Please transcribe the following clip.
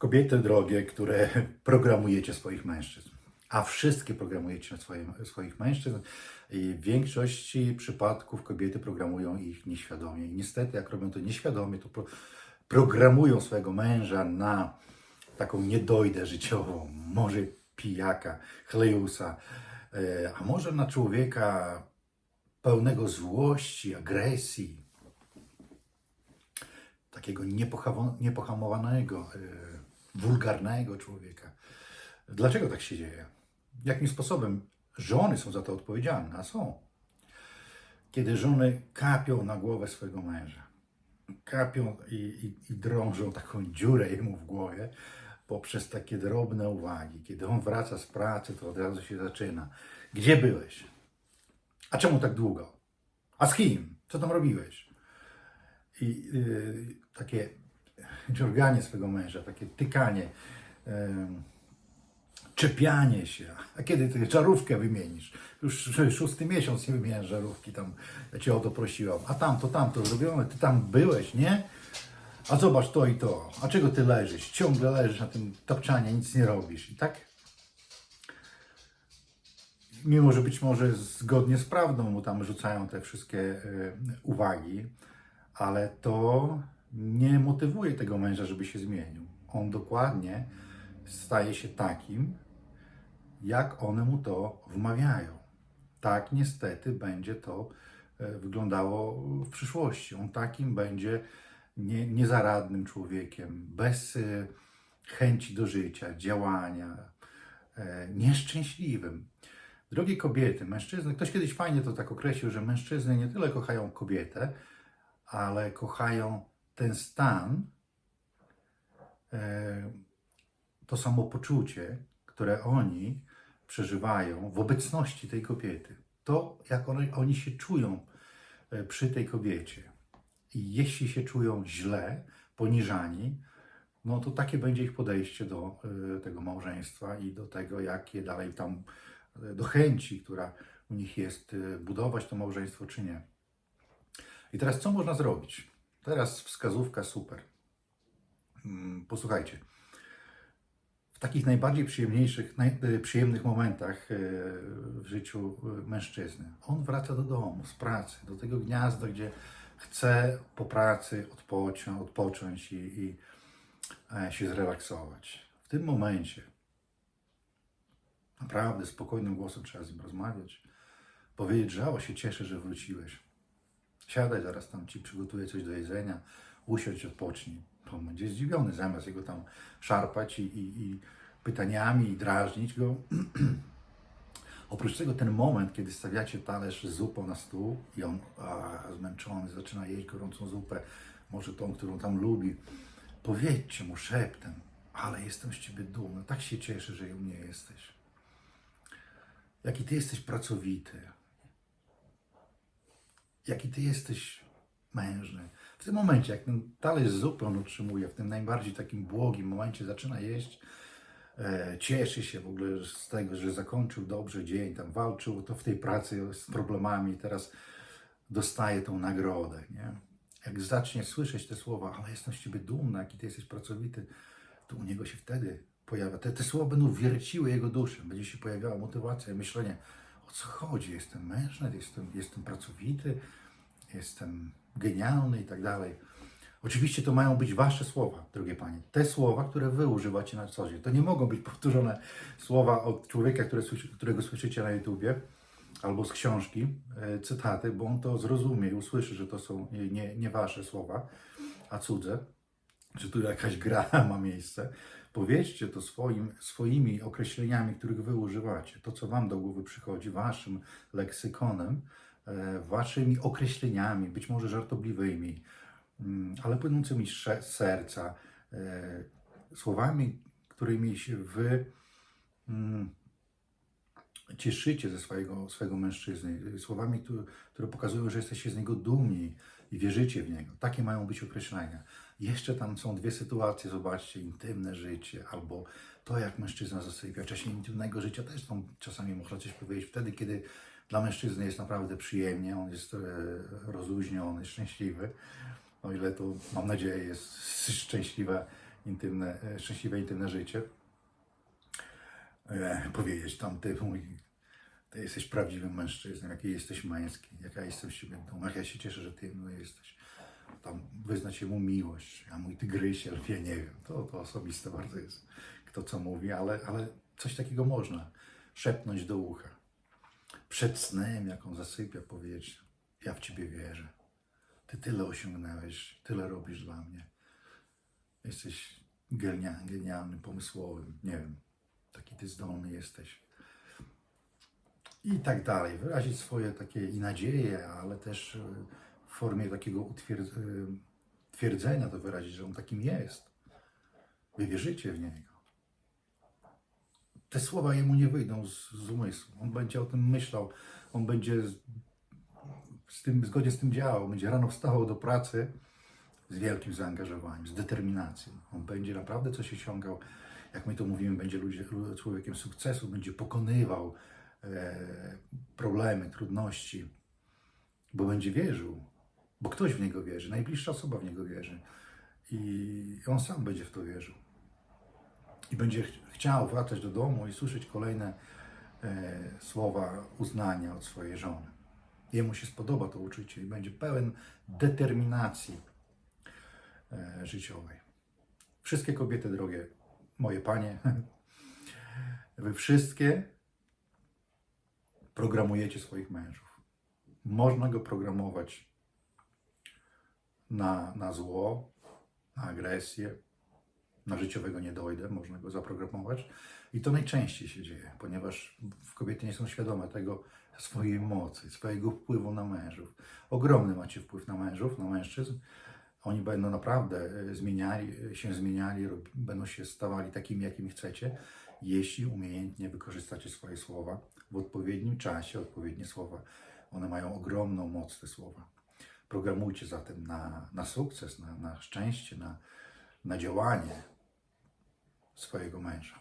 Kobiety drogie, które programujecie swoich mężczyzn, a wszystkie programujecie swoich mężczyzn. I w większości przypadków kobiety programują ich nieświadomie. I niestety, jak robią to nieświadomie, to pro, programują swojego męża na taką niedojdę życiową, może pijaka, chlejusa, e, a może na człowieka pełnego złości, agresji, takiego niepohamowanego, e, wulgarnego człowieka. Dlaczego tak się dzieje? Jakim sposobem żony są za to odpowiedzialne? A są. Kiedy żony kapią na głowę swojego męża, kapią i, i, i drążą taką dziurę jemu w głowie poprzez takie drobne uwagi. Kiedy on wraca z pracy, to od razu się zaczyna. Gdzie byłeś? A czemu tak długo? A z kim? Co tam robiłeś? I y, takie dziorganie swego męża, takie tykanie, czepianie się. A kiedy ty żarówkę wymienisz? Już szósty miesiąc nie wymieniasz żarówki, tam ja cię o to prosiłam. A tamto, tamto zrobione, ty tam byłeś, nie? A zobacz to i to. A czego ty leżysz? Ciągle leżysz na tym tapczanie, nic nie robisz. I tak mimo że być może zgodnie z prawdą mu tam rzucają te wszystkie e, uwagi, ale to nie motywuje tego męża, żeby się zmienił. On dokładnie staje się takim, jak one mu to wmawiają. Tak niestety będzie to e, wyglądało w przyszłości. On takim będzie nie, niezaradnym człowiekiem, bez e, chęci do życia, działania, e, nieszczęśliwym. Drogie kobiety, mężczyzny, ktoś kiedyś fajnie to tak określił, że mężczyzny nie tyle kochają kobietę, ale kochają ten stan, e, to samopoczucie, które oni przeżywają w obecności tej kobiety. To, jak one, oni się czują e, przy tej kobiecie. I jeśli się czują źle, poniżani, no to takie będzie ich podejście do e, tego małżeństwa i do tego, jakie dalej tam, do chęci, która u nich jest, budować to małżeństwo czy nie. I teraz co można zrobić? Teraz wskazówka super. Mm, Posłuchajcie. W takich najbardziej przyjemniejszych, naj, e, przyjemnych momentach e, w życiu e, mężczyzny, on wraca do domu, z pracy, do tego gniazda, gdzie chce po pracy odpocząć, odpocząć i, i się zrelaksować. W tym momencie naprawdę spokojnym głosem trzeba z nim rozmawiać, powiedzieć, że o, się cieszę, że wróciłeś. Siadaj, zaraz tam ci przygotuję coś do jedzenia, usiądź, odpocznij. On będzie zdziwiony, zamiast jego tam szarpać i, i, i pytaniami i drażnić go. Oprócz tego ten moment, kiedy stawiacie talerz z zupą na stół i on a, zmęczony zaczyna jeść gorącą zupę, może tą, którą tam lubi, powiedzcie mu szeptem, ale jestem z Ciebie dumny, tak się cieszę, że u mnie jesteś. Jaki Ty jesteś pracowity, jaki Ty jesteś mężny. W tym momencie, jak ten talerz zupy on otrzymuje, w tym najbardziej takim błogim momencie zaczyna jeść, e, cieszy się w ogóle z tego, że zakończył dobrze dzień, tam walczył to w tej pracy z problemami, teraz dostaje tą nagrodę, nie? Jak zacznie słyszeć te słowa, ale jestem z Ciebie dumny, jaki Ty jesteś pracowity, to u niego się wtedy pojawia, te, te słowa będą wierciły jego duszę, będzie się pojawiała motywacja myślenie, o co chodzi, jestem mężny, jestem, jestem pracowity, jestem genialny i tak dalej. Oczywiście to mają być Wasze słowa, drogie Panie. Te słowa, które Wy używacie na co dzień. To nie mogą być powtórzone słowa od człowieka, którego słyszycie na YouTubie albo z książki, e, cytaty, bo on to zrozumie i usłyszy, że to są nie, nie, Wasze słowa, a cudze, że tu jakaś gra ma miejsce. Powiedzcie to swoim, swoimi określeniami, których Wy używacie. To, co Wam do głowy przychodzi, Waszym leksykonem, e, Waszymi określeniami, być może żartobliwymi, mm, ale płynącymi z serca, e, słowami, którymi Wy mm, cieszycie ze swojego, swojego mężczyzny, słowami, które, które pokazują, że jesteście z niego dumni i wierzycie w niego. Takie mają być określenia. Jeszcze tam są dwie sytuacje, zobaczcie, intymne życie albo to, jak mężczyzna zasypia. Wcześniej intymnego życia też tam czasami można coś powiedzieć. Wtedy, kiedy dla mężczyzny jest naprawdę przyjemnie, on jest e, rozluźniony, szczęśliwy. O ile to, mam nadzieję, jest szczęśliwe intymne, e, szczęśliwe, intymne życie. E, powiedzieć tam, ty mój, ty jesteś prawdziwym mężczyzną, jaki jesteś męski, jaka jestem z ciebie dumna, ja się cieszę, że ty no, jesteś. Tam wyznać mu miłość, a mój tygrysie, ja nie wiem, to, to osobiste bardzo jest, kto co mówi, ale, ale coś takiego można szepnąć do ucha. Przed snem, jak on zasypia, powiedzieć, ja w ciebie wierzę. Ty tyle osiągnąłeś, tyle robisz dla mnie. Jesteś genia, genialnym, pomysłowym, nie wiem, taki ty zdolny jesteś. I tak dalej. Wyrazić swoje takie i nadzieje, ale też e, w formie takiego e, twierdzenia to wyrazić, że on takim jest. Wy wierzycie w niego. Te słowa jemu nie wyjdą z, z umysłu. On będzie o tym myślał, on będzie z, tym, zgodnie z tym działał, będzie rano wstawał do pracy z wielkim zaangażowaniem, z determinacją. On będzie naprawdę coś osiągał, jak my to mówimy, będzie ludzie, człowiekiem sukcesu, będzie pokonywał problemy, trudności, bo będzie wierzył, bo ktoś w niego wierzy, najbliższa osoba w niego wierzy i on sam będzie w to wierzył. I będzie ch- chciał wracać do domu i słyszeć kolejne e, słowa uznania od swojej żony. Jemu się spodoba to uczucie i będzie pełen determinacji e, życiowej. Wszystkie kobiety drogie, moje panie, wy wszystkie programujecie swoich mężów. Można go programować na, na zło, na agresję, na życiowego nie dojdę, można go zaprogramować. I to najczęściej się dzieje, ponieważ kobiety nie są świadome tego swojej mocy, swojego wpływu na mężów. Ogromny macie wpływ na mężów, na mężczyzn. Oni będą naprawdę e, zmieniali, e, się zmieniali, będą się stawali takimi, jakimi chcecie, jeśli umiejętnie wykorzystacie swoje słowa w odpowiednim czasie, odpowiednie słowa. One mają ogromną moc, te słowa. Programujcie zatem na, na sukces, na, na szczęście, na, na działanie swojego męża.